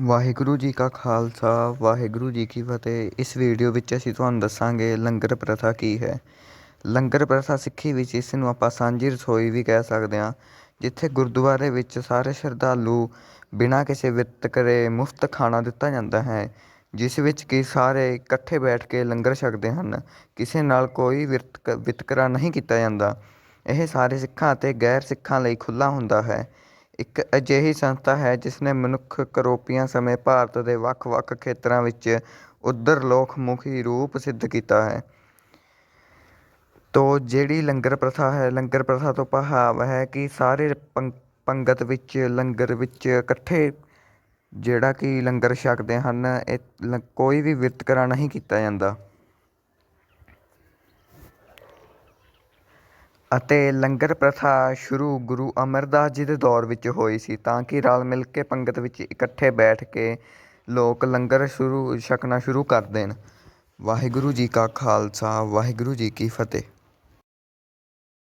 ਵਾਹਿਗੁਰੂ ਜੀ ਕਾ ਖਾਲਸਾ, ਵਾਹਿਗੁਰੂ ਜੀ ਕੀ ਫਤਿਹ। ਇਸ ਵੀਡੀਓ ਵਿੱਚ ਅਸੀਂ ਤੁਹਾਨੂੰ ਦੱਸਾਂਗੇ ਲੰਗਰ ਪ੍ਰਥਾ ਕੀ ਹੈ। ਲੰਗਰ ਪ੍ਰਥਾ ਸਿੱਖੀ ਵਿੱਚ ਇਸ ਨੂੰ ਆਪਾਂ ਸਾਂਝੀ ਰਸੋਈ ਵੀ ਕਹਿ ਸਕਦੇ ਹਾਂ, ਜਿੱਥੇ ਗੁਰਦੁਆਰੇ ਵਿੱਚ ਸਾਰੇ ਸ਼ਰਧਾਲੂ ਬਿਨਾਂ ਕਿਸੇ ਵਿਤਕਰੇ ਮੁਫਤ ਖਾਣਾ ਦਿੱਤਾ ਜਾਂਦਾ ਹੈ, ਜਿਸ ਵਿੱਚ ਕਿ ਸਾਰੇ ਇਕੱਠੇ ਬੈਠ ਕੇ ਲੰਗਰ ਛਕਦੇ ਹਨ। ਕਿਸੇ ਨਾਲ ਕੋਈ ਵਿਤਕ ਵਿਤਕਰਾ ਨਹੀਂ ਕੀਤਾ ਜਾਂਦਾ। ਇਹ ਸਾਰੇ ਸਿੱਖਾਂ ਅਤੇ ਗੈਰ ਸਿੱਖਾਂ ਲਈ ਖੁੱਲ੍ਹਾ ਹੁੰਦਾ ਹੈ। ਇੱਕ ਅਜਿਹੀ ਸੰਸਥਾ ਹੈ ਜਿਸਨੇ ਮਨੁੱਖ ਕਰੋਪੀਆਂ ਸਮੇਂ ਭਾਰਤ ਦੇ ਵੱਖ-ਵੱਖ ਖੇਤਰਾਂ ਵਿੱਚ ਉਦਰ ਲੋਕਮੁਖੀ ਰੂਪ ਸਿੱਧ ਕੀਤਾ ਹੈ। ਤੋ ਜਿਹੜੀ ਲੰਗਰ ਪ੍ਰਥਾ ਹੈ, ਲੰਗਰ ਪ੍ਰਥਾ ਤੋਂ ਭਾਵ ਹੈ ਕਿ ਸਾਰੇ ਪੰ ਪੰਗਤ ਵਿੱਚ, ਲੰਗਰ ਵਿੱਚ ਇਕੱਠੇ ਜਿਹੜਾ ਕਿ ਲੰਗਰ ਛਕਦੇ ਹਨ, ਇਹ ਲ- ਕੋਈ ਵੀ ਵਿਤਕਰਾ ਨਹੀਂ ਕੀਤਾ ਜਾਂਦਾ। ਅਤੇ ਲੰਗਰ ਪ੍ਰਥਾ ਸ਼ੁਰੂ ਗੁਰੂ ਅਮਰਦਾਸ ਜੀ ਦੇ ਦੌਰ ਵਿੱਚ ਹੋਈ ਸੀ, ਤਾਂ ਕਿ ਰਲ ਮਿਲ ਕੇ ਪੰਗਤ ਵਿੱਚ ਇਕੱਠੇ ਬੈਠ ਕੇ ਲੋਕ ਲੰਗਰ ਸ਼ੁਰੂ ਛਕਣਾ ਸ਼ੁਰੂ ਕਰ ਦੇਣ। ਵਾਹਿਗੁਰੂ ਜੀ ਕਾ ਖਾਲਸਾ, ਵਾਹਿਗੁਰੂ ਜੀ ਕੀ ਫਤਿਹ।